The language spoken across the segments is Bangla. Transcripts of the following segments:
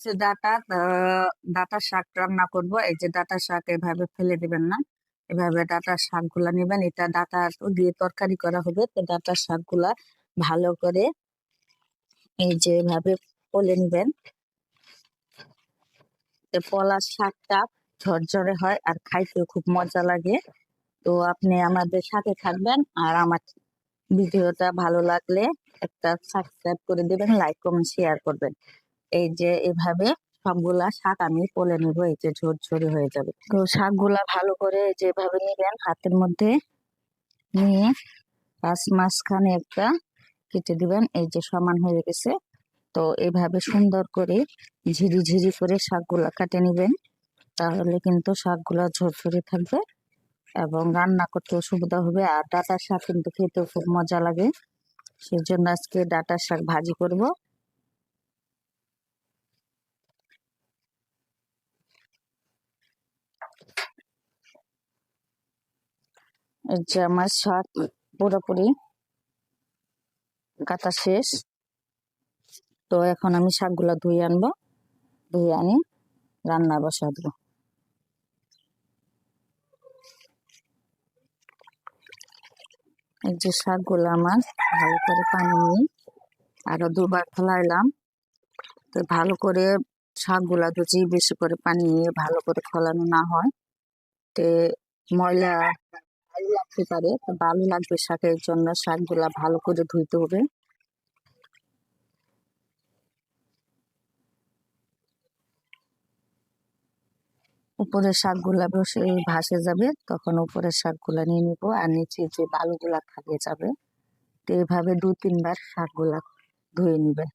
যে ডাটা ডাটা শাক রান্না করব। এই যে ডাটা শাক এভাবে ফেলে দিবেন না। এভাবে ডাটা শাকগুলা নেবেন। এটা ডাটা দিয়ে তরকারি করা হবে। তো ডাটা শাকগুলা ভালো করে এই যে এভাবে পলে নিবেন। পলা শাকটা ঝরঝরে হয় আর খাইতেও খুব মজা লাগে। তো আপনি আমাদের সাথে থাকবেন আর আমার ভিডিওটা ভালো লাগলে একটা সাবস্ক্রাইব করে দিবেন, লাইক, কমেন্ট শেয়ার করবেন। এই যে এভাবে সবগুলা শাক আমি পলে নিব, এই যে ঝরঝরে হয়ে যাবে। তো শাকগুলা ভালো করে যেভাবে নিবেন, হাতের মধ্যে নিয়ে পাঁচ মাঝখানে একটা কেটে দিবেন, এই যে সমান হয়ে গেছে। তো এভাবে সুন্দর করে ঝিরি ঝিরি করে শাকগুলা কাটে নিবেন, তাহলে কিন্তু শাকগুলা ঝরঝরে থাকবে এবং রান্না করতেও সুবিধা হবে। আর ডাটার শাক কিন্তু খেতেও খুব মজা লাগে। সেই জন্য আজকে ডাটার শাক ভাজি করব। যে আমার শাক পুরোপুরি কাটা শেষ। তো এখন আমি শাকগুলা ধুয়ে আনব, ধুয়ে আনি, রান্না বসা দেবো এই যে শাকগুলো আমার ভালো করে পানি নিই আরও দুবার ফলাইলাম। তো ভালো করে শাকগুলা যদি বেশি করে পানি নিয়ে ভালো করে ফলানো না হয়, তে ময়লা ভালো লাগতে পারে। লাগবে শাকের জন্য শাকগুলা ভালো করে ধুইতে হবে। উপরের শাকগুলা বসে ভাসে যাবে, তখন উপরের শাকগুলা নিয়ে নিবো আর নিচে যে বালুগুলা থাকে যাবে, তো এইভাবে দু তিনবার শাকগুলা ধুয়ে নিবে।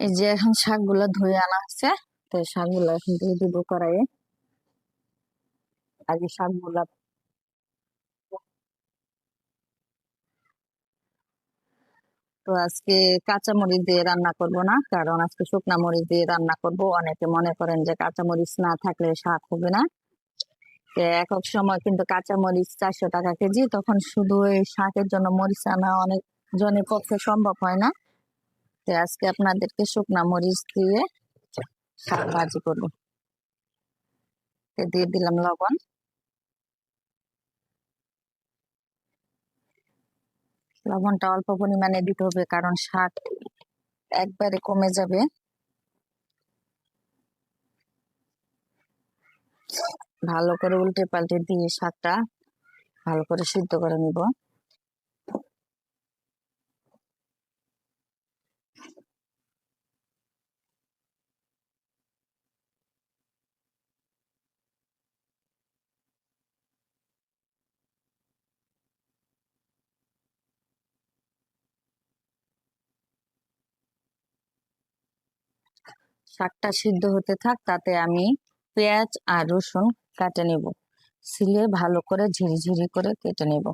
এই যে এখন শাকগুলা ধুয়ে আনা হচ্ছে, তো শাকগুলা এখন দিয়ে দিব কড়াইয়ে। আগে শাকগুলা তো আজকে কাঁচা মরিচ দিয়ে রান্না করব না, কারণ আজকে শুকনা মরিচ দিয়ে রান্না করব। অনেকে মনে করেন যে কাঁচা মরিচ না থাকলে শাক হবে না। এক এক সময় কিন্তু কাঁচা মরিচ চারশো টাকা কেজি, তখন শুধু এই শাকের জন্য মরিচ আনা অনেক জনের পক্ষে সম্ভব হয় না। তো আজকে আপনাদেরকে শুকনা মরিচ দিয়ে শাক ভাজি করব। দিয়ে দিলাম লবণ। লবণটা অল্প পরিমাণে দিতে হবে, কারণ শাক একবারে কমে যাবে। ভালো করে উল্টে পাল্টে দিয়ে শাকটা ভালো করে সিদ্ধ করে নিব। শাকটা সিদ্ধ হতে থাক, তাতে আমি পেঁয়াজ আর রসুন কেটে নেব। সিলে ভালো করে ঝিরিঝিরি করে কেটে নেব।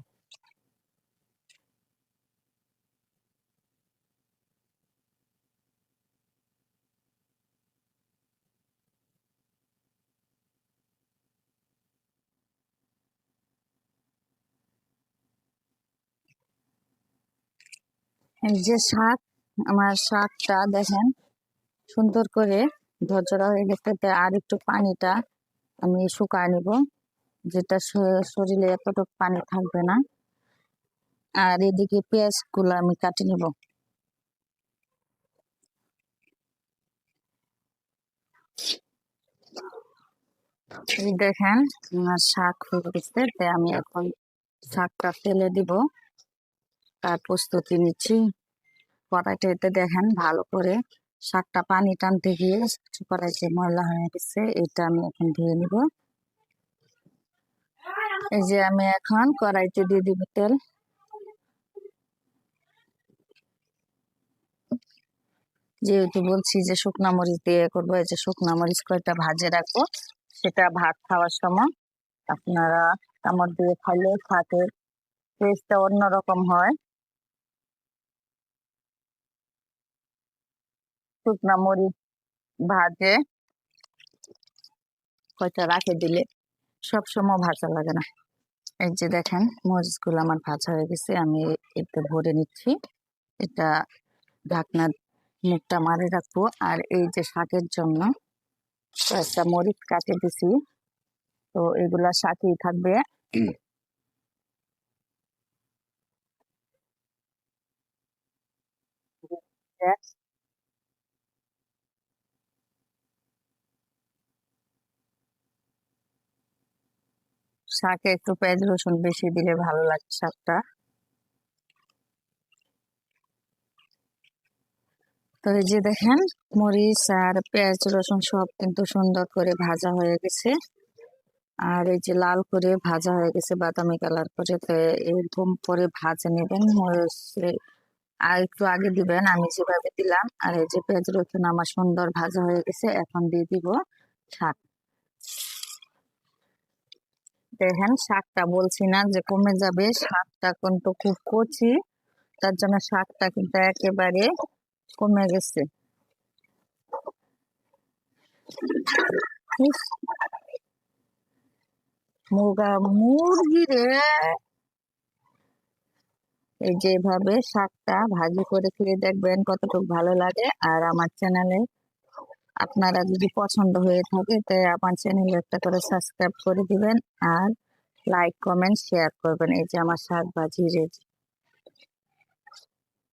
যে শাক, আমার শাকটা দেখেন সুন্দর করে ঝরঝরা হয়ে গেছে। আর একটু পানিটা আমি শুকায় নিব, যেটা শরীরে এতটুকু পানি থাকবে না। আর এদিকে পেঁয়াজগুলো আমি কাটে নিব। দেখেন আমার শাক হয়ে গেছে আমি এখন শাকটা ফেলে দিব। তার প্রস্তুতি নিচ্ছি। কড়াইটাতে দেখেন ভালো করে শাকটা পানি টানতে গিয়ে কড়াইতে ময়লা হয়ে গেছে, এটা আমি এখন ধুয়ে নিব। এই যে আমি এখন কড়াইতে দিয়ে দিব তেল। যেহেতু বলছি যে শুকনা মরিচ দিয়ে করব, এই যে শুকনা মরিচ কয়টা ভাজে রাখব, সেটা ভাত খাওয়ার সময় আপনারা কামড় দিয়ে খাইলে শাকের টেস্টটা অন্যরকম হয়। শুকনা মরিচ ভাজে কয়টা রাখে দিলে সব সময় ভাজা লাগে না। এই যে দেখেন মরিচগুলো আমার ভাজা হয়ে গেছে, আমি এতে ভরে নিচ্ছি। এটা ঢাকনা মুখটা মারে রাখব। আর এই যে শাকের জন্য কয়েকটা মরিচ কাটে দিছি, তো এগুলা শাকেই থাকবে। শাকে একটু পেঁয়াজ, রসুন বেশি দিলে ভালো লাগে শাকটা। তো এই যে দেখেন, মরিচ আর পেঁয়াজ, রসুন সব কিন্তু সুন্দর করে ভাজা হয়ে গেছে। আর এই যে লাল করে ভাজা হয়ে গেছে বাদামি কালার করে, তো এরকম করে ভাজে নেবেন। মরিচ আর একটু আগে দিবেন, আমি যেভাবে দিলাম। আর এই যে পেঁয়াজ, রসুন আমার সুন্দর ভাজা হয়ে গেছে, এখন দিয়ে দিব শাক। দেখেন শাকটা বলছি না যে কমে যাবে শাকটা কিন্তু খুব কচি তার জন্য শাকটা কিন্তু একেবারে কমে গেছে। ইস, মুরগা মুরগি রে! এই যেভাবে শাকটা ভাজি করে খেয়ে দেখবেন কতটুকু ভালো লাগে। আর আমার চ্যানেলে আপনারা যদি পছন্দ হয়ে থাকে তাই আমার চ্যানেল একটা করে সাবস্ক্রাইব করে দিবেন আর লাইক কমেন্ট শেয়ার করবেন। এই যে আমার শাক বাজি রেডি